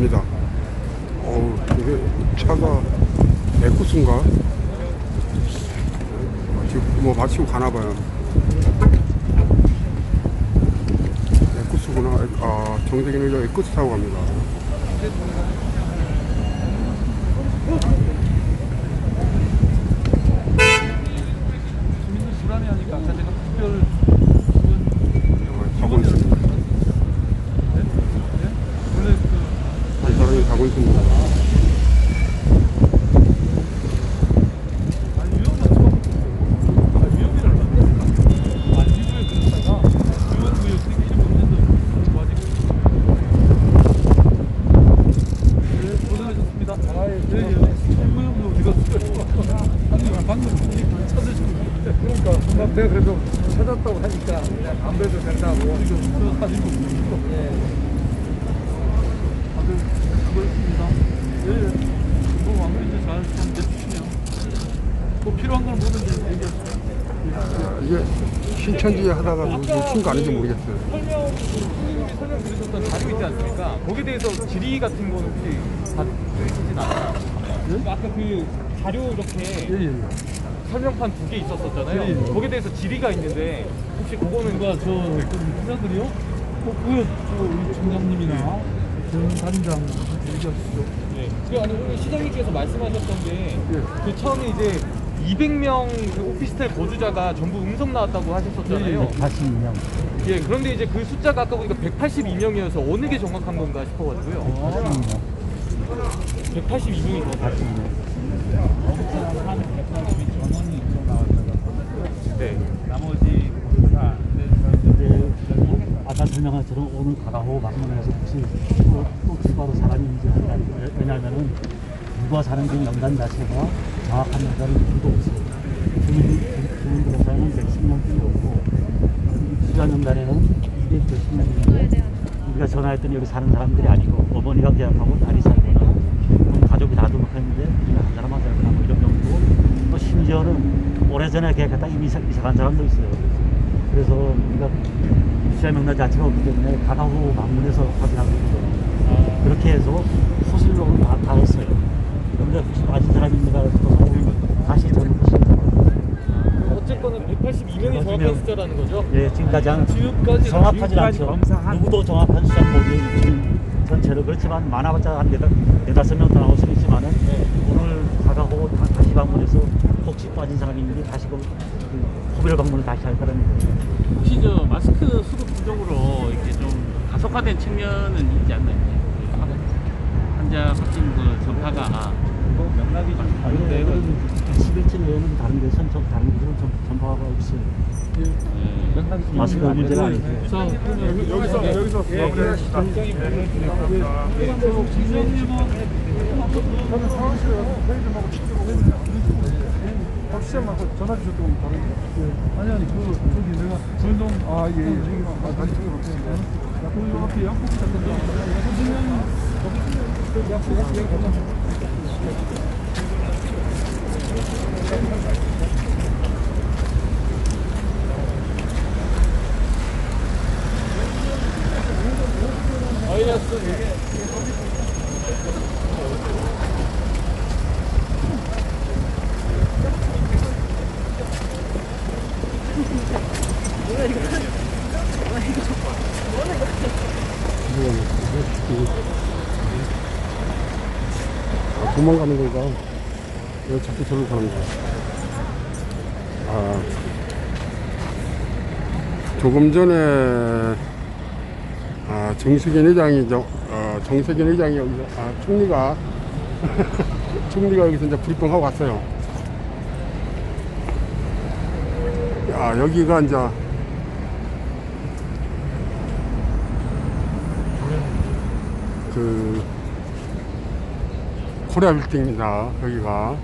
갑니다. 어우, 이게 차가 에쿠스인가? 지금 뭐 마치고 가나봐요. 에쿠스구나. 아, 의자 에쿠스 타고 갑니다. 주민들 불안해하니까 아까 제가 특별 가고 있습니다. 원래 그 한 사람이 가고 있습니다. 아니 위험한 아 위험이라고 아 지구에 그랬다가 유원구역 세계 일본 년도 도와지고 네 고생하셨습니다 예예 일구역도 어디 갔어요 아니 방금 찾으신 그러니까 막 내가 그래도 찾았다고 하니까 그냥 안 봬도 된다고. 저 사진 보고 예. 다들 수고했습니다 예예 뭐 마무리 잘좀 해주시네요 뭐 필요한 건 뭐든지 얘기하세요 이게 신천지에 하다가 놓친 거 아닌지 모르겠어요. 설명 선생님이 설명 드리셨던 자료 있지 않습니까? 거기에 대해서 질의 같은 건 혹시 받으시진 않아요? 아까 그 자료 이렇게 예 예. 설명판 두 개 있었었잖아요. 예, 예. 거기에 대해서 질의가 있는데 혹시 그거는 누가 저 기자들이요? 어, 그거 저 우리 총장님이나 전 단장 얘기하시죠. 네. 그 아니 오늘 시장님께서 말씀하셨던 게 예. 그 처음에 이제 200명 그 오피스텔 거주자가 전부 음성 나왔다고 하셨었잖아요. 42명. 예, 그런데 이제 그 숫자가 아까 보니까 182명이어서 어느 게 정확한 건가 싶어가지고요. 42명. 182명이 더 82명. 한 180이 전원이 좀 나왔다가 네. 나머지 모두가 근데 것처럼 오늘 가가호 방문해서 혹시 또, 또 추가로 한다는 거예요. 왜냐하면은 누가 사는지 명단 자체가 정확한 명단이 누구도 없어요. 주민, 주민등록상에는 110명뿐이 없고 주간 명단에는 210명인데 우리가 전화했더니 여기 사는 사람들이 아니고 어머니가 계약하고 딸이 살거나 가족이 우리가 한 사람 한 사람 뭐 이런 경우고 또 심지어는 오래전에 계약했다 이미 이사 간 사람도 있어요. 그래서 우리가 입주자 명단 자체가 없기 때문에 가가후 방문해서 확인하고 있거든요. 그렇게 해서 소실록을 다, 다 했어요. 그런데 혹시 있는가 해서 다시 전부시켰어요. 어쨌거는 182명이 정확한 숫자라는 거죠? 예, 지금까지 정확하지 않죠. 누구도 정확한 숫자 모르는 지금 전체로 그렇지만 많아봤자 한 네다, 네다섯 명 더 나올 수는 있지만은 오늘 가가고 다, 다시 방문해서 혹시 빠진 사람이 있는지 다시 그, 그 후별 방문을 다시 할 거라는 거예요. 혹시 저 마스크 수급 부족으로 이렇게 좀 가속화된 측면은 있지 않나요? 그 환자 확진 그 전파가 뭐 명락이 좀 다른데 11층 외에는 다른 데 선점 다른 곳으로 전, 전파가 없어요. 예. 마스크가 문제가 그러면 여기서 여기서 마무리하시다. 굉장히 별로입니다. 저는 상황실에 가서 회의 좀 하고 직접 박 시장한테 전화 주셨다고 다른 아니 아니 그 저기 내가 전동 아예 저기 아, 다시 챙겨볼게요 그 앞에 그 약국 약국 약국 마이너스 아, 도망가는 건가? 왜 자꾸 저로 가는 거야? 아, 조금 전에 아, 정세균 의장이 저, 어, 정세균 의장이 여기서 아, 총리가 총리가 여기서 이제 브리핑 하고 갔어요. 아, 여기가 이제 그 코리아 빌딩입니다. 여기가